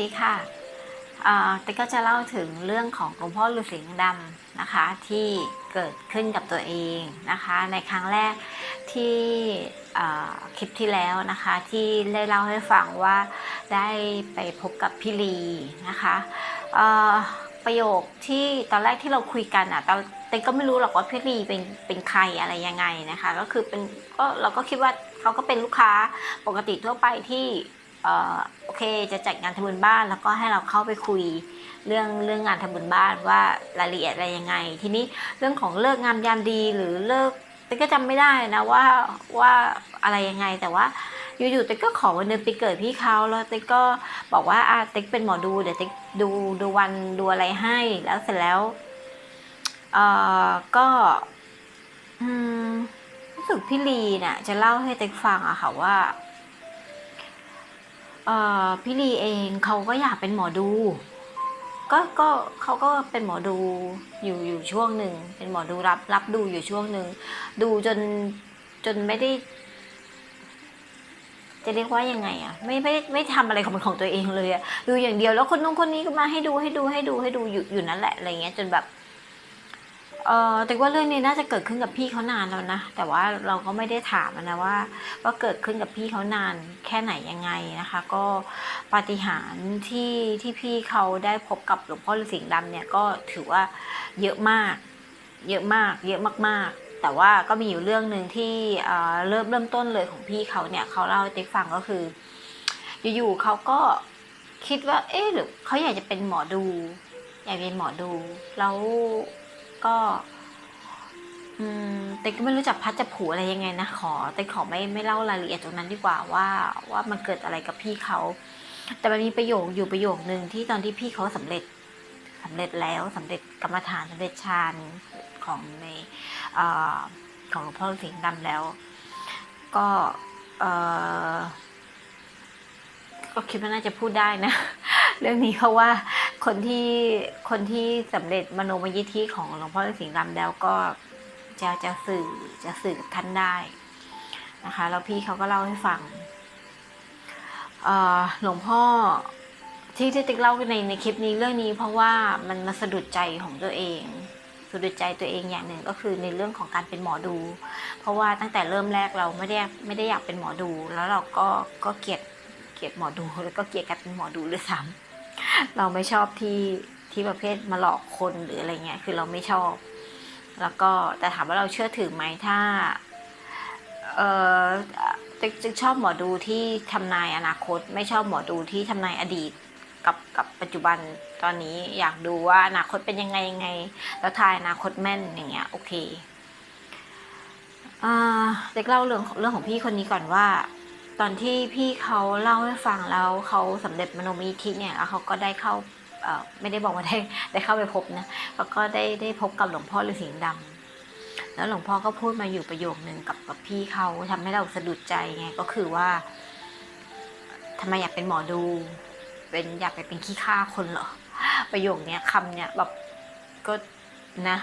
ดีค่ะเอ่กก็จะเล่าถึงเรื่องของหลวงพ่อฤาษีดำนะคะที่เกิดขึ้นกับตัวเองนะคะ ในครั้งแรกที่คลิปที่แล้วนะคะที่ได้เล่าให้ฟังว่าได้ไปพบกับพี่ลีนะคะประโยคที่ตอนแรกที่เราคุยกันอะตอนเต็ก็ไม่รู้หรอกว่าพี่ลีเป็นเป็นใครอะไรยังไงนะคะ ก็คือเป็นก็เราก็คิดว่าเขาก็เป็นลูกค้าปกติทั่วไปที่ เคจะจัดงานทำบุญบ้าน แล้วก็ให้เราเข้าไปคุยเรื่องเรื่องงานทำบุญบ้านว่ารายละเอียดอะไรยังไง ทีนี้เรื่องของเลิกงามยามดีหรือเลิกเต๊กก็จำไม่ได้นะว่าว่าอะไรยังไงแต่ว่าอยู่ๆเต๊กก็ขอวันเดือนปีเกิดพี่เขาแล้วเต๊กก็บอกว่าอะเต๊กเป็นหมอดูเดี๋ยวเต๊กดูดูวันดูอะไรให้แล้วเสร็จแล้วเอ่อก็อืมรู้สึกพี่ลีเนี่ยจะเล่าให้เต๊กฟังอะค่ะว่า พี่ลีเองเขาก็อยากเป็นหมอดู ก็ก็เขาก็เป็นหมอดูอยู่อยู่ช่วงหนึ่งเป็นหมอดูรับรับดูอยู่ช่วงหนึ่งดูจนจนไม่ได้ จะเรียกว่ายังไงอะไม่ไม่ไม่ทำอะไรของของตัวเองเลยอะดูอย่างเดียวแล้วคนนู้นคนนี้ก็มาให้ดูให้ดูให้ดูให้ดูอยู่อยู่นั่นแหละอะไรเงี้ยจนแบบ เออแต่ว่าเรื่องนี้น่าจะเกิดขึ้นกับพี่เขานานแล้วนะ แต่ว่าเราก็ไม่ได้ถามนะว่า ว่าเกิดขึ้นกับพี่เขานานแค่ไหนยังไงนะคะ ก็ปาฏิหาริย์ที่ที่พี่เขาได้พบกับหลวงพ่อฤาษีดำเนี่ยก็ถือว่าเยอะมาก เยอะมาก เยอะมาก ๆ แต่ว่าก็มีอยู่เรื่องหนึ่งที่เออเริ่มเริ่มต้นเลยของพี่เขาเนี่ยเขาเล่าให้ติ๊กฟังก็คือ อยู่ๆเขาก็คิดว่า เอ๊ะหรือเขาอยากจะเป็นหมอดู อยากเป็นหมอดูแล้ว ก็เต็กก็ไม่รู้จักพัดจะผูอะไรยังไงนะขอเต็กขอไม่ไม่เล่ารายละเอียดตรงนั้นดีกว่าว่าว่ามันเกิดอะไรกับพี่เขา แต่มันมีประโยคอยู่ประโยคนึงที่ตอนที่พี่เขาสำเร็จสำเร็จแล้วสำเร็จกรรมฐานสำเร็จฌานของในอของหลวงพ่อฤาษีสิงห์ดำแล้ว ก็ก็คิดว่าน่าจะพูดได้นะ เรื่องนี้เพราะว่า คนที่คนที่สำเร็จมโนมยิทธิของหลวงพ่อฤาษีสิงห์ดำแล้วก็จะจะสื่อจะสื่อกับท่านได้นะคะแล้วพี่เขาก็เล่าให้ฟังหลวงพ่อที่ที่ติ๊กเล่าในในคลิปนี้เรื่องนี้ เพราะว่ามันมาสะดุดใจของตัวเองสะดุดใจตัวเองอย่างหนึ่งก็คือในเรื่องของการเป็นหมอดู เพราะว่าตั้งแต่เริ่มแรกเราไม่ได้ไม่ได้อยากเป็นหมอดู แล้วเราก็ก็เกลียดเกลียดหมอดูแล้วก็เกลียดการเป็นหมอดูเลยซ้ำ เราไม่ชอบที่ที่ประเภทมาหลอกคนหรืออะไรเงี้ยคือเราไม่ชอบ แล้วก็แต่ถามว่าเราเชื่อถือไหมถ้าเออจะจะชอบหมอดูที่ทำนายอนาคต ไม่ชอบหมอดูที่ทำนายอดีตกับกับปัจจุบันตอนนี้อยากดูว่าอนาคตเป็นยังไงยังไง แล้วทายอนาคตแม่นอย่างเงี้ยโอเคเด็กเล่าเรื่องเรื่องของพี่คนนี้ก่อนว่า ตอนที่พี่เขาเล่าให้ฟังแล้วเขาสำเร็จมโนมยิทธิเนี่ยแล้วเขาก็ได้เข้าไม่ได้บอกว่าได้ได้เข้าไปพบนะแล้วก็ได้ได้พบกับหลวงพ่อฤาษีดำแล้วหลวงพ่อก็พูดมาอยู่ประโยคนึงกับกับพี่เขาทำให้เราสะดุดใจไงก็คือว่าทำไมอยากเป็นหมอดู เป็นอยากไปเป็นขี้ข้าคนเหรอ ประโยคเนี้ยคำเนี้ยแบบก็นะ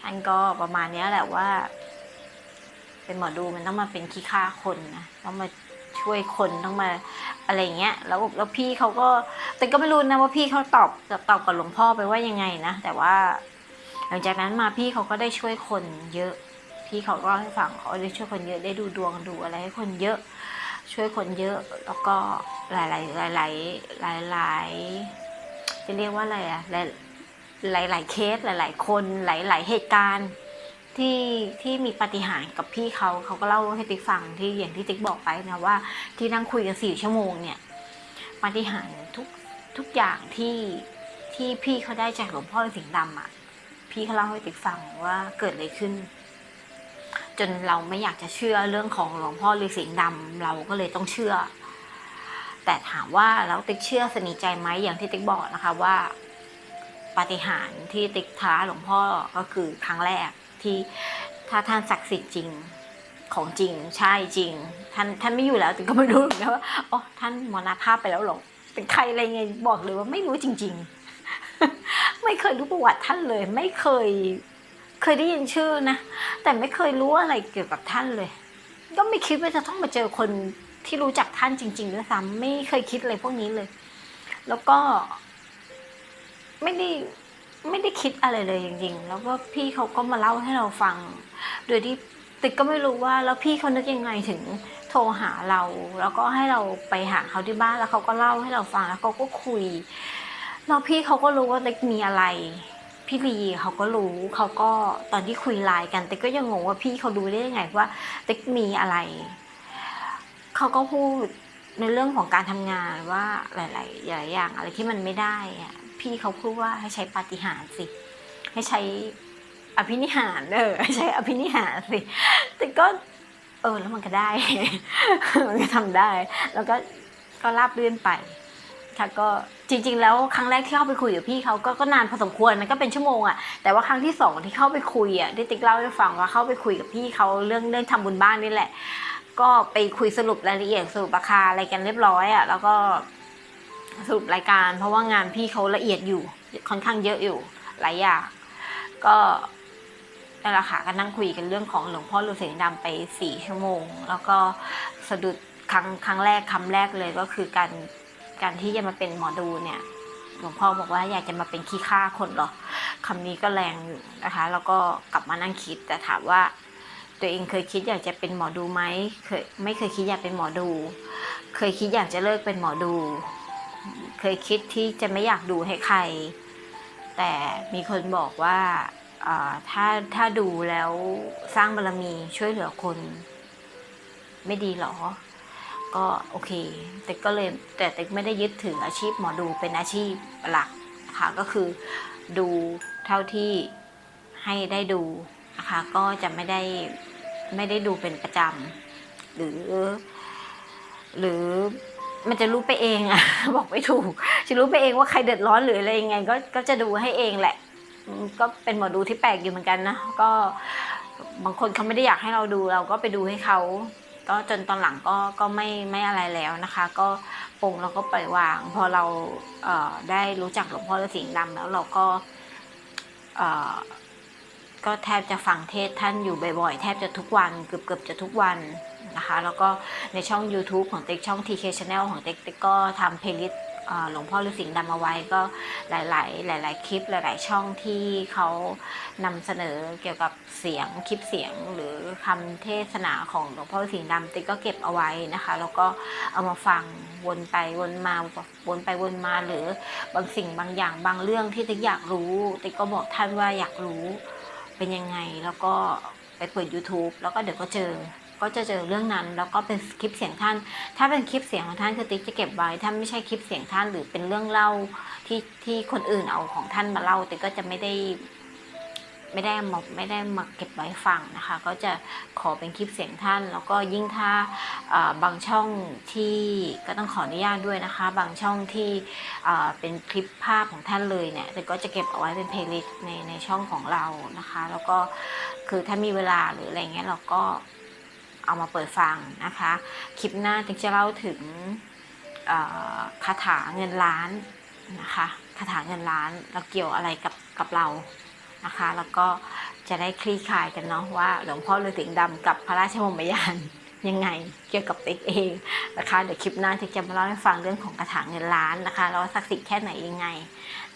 ท่านก็ประมาณเนี้ยแหละว่า เป็นหมอดูมันต้องมาเป็นขี้ข้าคนนะต้องมาช่วยคนต้องมาอะไรเงี้ยแล้วแล้วพี่เขาก็แต่ก็ไม่รู้นะว่าพี่เขาตอบตอบกับหลวงพ่อไปว่ายังไงนะ แต่ว่า หลังจากนั้นมาพี่เขาก็ได้ช่วยคนเยอะ พี่เขาก็ให้ฟังเขาได้ช่วยคนเยอะได้ดูดวงดูอะไรให้คนเยอะ ช่วยคนเยอะแล้วก็หลายหลายหลายหลายหลายหลายจะเรียกว่าอะไรอะหลายหลายหลายเคสหลายหลายคนหลายหลายเหตุการณ์ ที่ที่มีปฏิหารกับพี่เขาเขาก็เล่าให้ติ๊กฟังที่อย่างที่ติ๊กบอกไปนะว่า ที่นั่งคุยกันสี่ชั่วโมงเนี่ยปฏิหารทุกทุกอย่างที่ที่พี่เขาได้จากหลวงพ่อสิงห์ดำอะ พี่เขาเล่าให้ติ๊กฟังว่าเกิดอะไรขึ้น จนเราไม่อยากจะเชื่อเรื่องของหลวงพ่อฤาษีดำเราก็เลยต้องเชื่อ แต่ถามว่าแล้วติ๊กเชื่อสนิทใจไหมอย่างที่ติ๊กบอกนะคะว่าปาฏิหาริย์ที่ติ๊กท้าหลวงพ่อก็คือครั้งแรก ที่ถ้าท่านศักดิ์สิทธิ์จริงของจริงใช่จริง ท่านท่านไม่อยู่แล้วติ๊กก็ไม่รู้เหมือนกันว่าอ๋อท่านมรณภาพไปแล้วหรอเป็นใครอะไรไงบอกเลยว่าไม่รู้จริง ๆ ไม่เคยรู้ประวัติท่านเลย ไม่เคยเคยได้ยินชื่อนะแต่ไม่เคยรู้อะไรเกี่ยวกับท่านเลย ก็ไม่คิดว่าจะต้องมาเจอคนที่รู้จักท่านจริงๆด้วยซ้ำไม่เคยคิดอะไรพวกนี้เลย แล้วก็ ไม่ได้ ไม่ได้คิดอะไรเลยจริงๆ แล้วก็พี่เขาก็มาเล่าให้เราฟัง โดยที่ติ๊กก็ไม่รู้ว่าแล้วพี่เขานึกยังไงถึงโทรหาเรา แล้วก็ให้เราไปหาเขาที่บ้านแล้วเขาก็เล่าให้เราฟังแล้วเขาก็คุยแล้วพี่เขาก็รู้ว่าติ๊กมีอะไร พี่ลีเขาก็รู้เขาก็ตอนที่คุยไลน์กันติ๊กก็ยังงงว่าพี่เขารู้ได้ยังไงว่าติ๊กมีอะไรเขาก็พูดในเรื่องของการทำงานว่าหลายๆอย่างอะไรที่มันไม่ได้อะ พี่เขาพูดว่าให้ใช้ปาฏิหาริย์สิ ให้ใช้อภินิหารเออให้ใช้อภินิหารสิแต่ก็ เออ แล้วมันก็ได้ มันก็ทำได้ แล้วก็ก็ราบเรื่อนไปค่ะก็จริง ๆ แล้วครั้งแรกที่เข้าไปคุยกับพี่เขาก็ก็นานพอสมควรมันก็เป็นชั่วโมงอะแต่ว่าครั้งที่สองที่เข้าไปคุยอะที่ติ๊กเล่าให้ฟังว่าเข้าไปคุยกับพี่เขาเรื่องเรื่องทำบุญบ้านนี่แหละ ก็ไปคุยสรุปรายละเอียดสรุปราคาอะไรกันเรียบร้อยอะแล้วก็ สรุปรายการ เพราะว่างานพี่เขาละเอียดอยู่ ค่อนข้างเยอะอยู่หลายอย่างก็นั่นแหละค่ะก็นั่งคุยกันเรื่องของหลวงพ่อฤาษีดำไปสี่ชั่วโมง แล้วก็สะดุดครั้งครั้งแรกคำแรกเลยก็คือการการที่จะมาเป็นหมอดูเนี่ยหลวงพ่อบอกว่าอยากจะมาเป็นขี้ข้าคนหรอคำนี้ก็แรงอยู่นะคะ แล้วก็กลับมานั่งคิดแต่ถามว่า ตัวเองเคยคิดอยากจะเป็นหมอดูไหมเคยไม่เคยคิดอยากเป็นหมอดู เคยคิดอยากจะเลิกเป็นหมอดู เคยคิดที่จะไม่อยากดูให้ใคร แต่มีคนบอกว่าถ้าถ้าดูแล้วสร้างบารมีช่วยเหลือคน ไม่ดีหรอ ก็โอเค แต่ก็เลยแต่แต่ไม่ได้ยึดถืออาชีพหมอดูเป็นอาชีพหลักค่ะก็คือดูเท่าที่ให้ได้ดูนะคะก็จะไม่ได้ไม่ได้ดูเป็นประจำหรือ หรือ มันจะรู้ไปเองอะบอกไม่ถูกจะรู้ไปเองว่าใครเดือดร้อนหรืออะไรยังไง ก็ก็จะดูให้เองแหละ ก็เป็นหมอดูที่แปลกอยู่เหมือนกันนะก็บางคนเขาไม่ได้อยากให้เราดูเราก็ไปดูให้เขาก็จนตอนหลังก็ก็ไม่ไม่อะไรแล้วนะคะ ก็ปงเราก็ปล่อยวาง พอเราเได้รู้จักหลวงพ่อฤาษีดำแล้วเราก็ก็แทบจะฟังเทศท่านอยู่บ่อยๆ แทบจะทุกวันเกือบเกือบจะทุกวัน นะคะ แล้วก็ในช่อง YouTube ของติ๊กช่อง TK Channel ของติ๊กติ๊กก็ทำเพลย์ลิสต์หลวงพ่อฤาษีดำเอาไว้ก็หลาย ๆ หลาย ๆ คลิปหลาย ๆ ช่องที่เขานำเสนอเกี่ยวกับเสียงคลิปเสียงหรือคำเทศนาของหลวงพ่อฤาษีดำติ๊กก็เก็บเอาไว้นะคะ แล้วก็เอามาฟังวนไปวนมาวนไปวนมาหรือบางสิ่งบางอย่างบางเรื่องที่ติ๊กอยากรู้ติ๊กก็บอกท่านว่าอยากรู้เป็นยังไงแล้วก็ไปเปิด YouTube แล้วก็เดี๋ยวก็เจอ ก็จะเจอเรื่องนั้น แล้วก็เป็นคลิปเสียงท่าน ถ้าเป็นคลิปเสียงของท่านคือติ๊กจะเก็บไว้ ถ้าไม่ใช่คลิปเสียงท่านหรือเป็นเรื่องเล่าที่ที่คนอื่นเอาของท่านมาเล่าติ๊กก็จะไม่ได้ไม่ได้มาไม่ได้มาเก็บไว้ฟังนะคะ ก็จะขอเป็นคลิปเสียงท่าน แล้วก็ยิ่งถ้าบางช่องที่ก็ต้องขออนุญาตด้วยนะคะ บางช่องที่เป็นคลิปภาพของท่านเลยเนี่ยแต่ก็จะเก็บเอาไว้เป็นเพลย์ลิสต์ในในช่องของเรานะคะ แล้วก็คือถ้ามีเวลาหรืออะไรเงี้ยเราก็ เอามาเปิดฟังนะคะ คลิปหน้าติ๊กจะเล่าถึงคาถาเงินล้านนะคะคาถาเงินล้านแล้วเกี่ยวอะไรกับกับเรานะคะ แล้วก็จะได้คลี่คลายกันเนาะว่าหลวงพ่อฤาษีดำกับพระราชวงศ์ยาน ยังไงเกี่ยวกับติ๊กเองนะคะเดี๋ยวคลิปหน้าติ๊กจะมาเล่าให้ฟังเรื่องของกระถางเงินล้านนะคะแล้วศักดิ์สิทธิ์แค่ไหนยังไง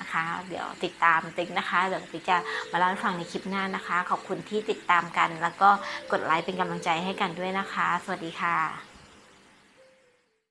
นะคะ เดี๋ยวติดตามติ๊กนะคะเดี๋ยวติ๊กจะมาเล่าให้ฟังในคลิปหน้านะคะ ขอบคุณที่ติดตามกัน แล้วก็กดไลค์เป็นกำลังใจให้กันด้วยนะคะ สวัสดีค่ะ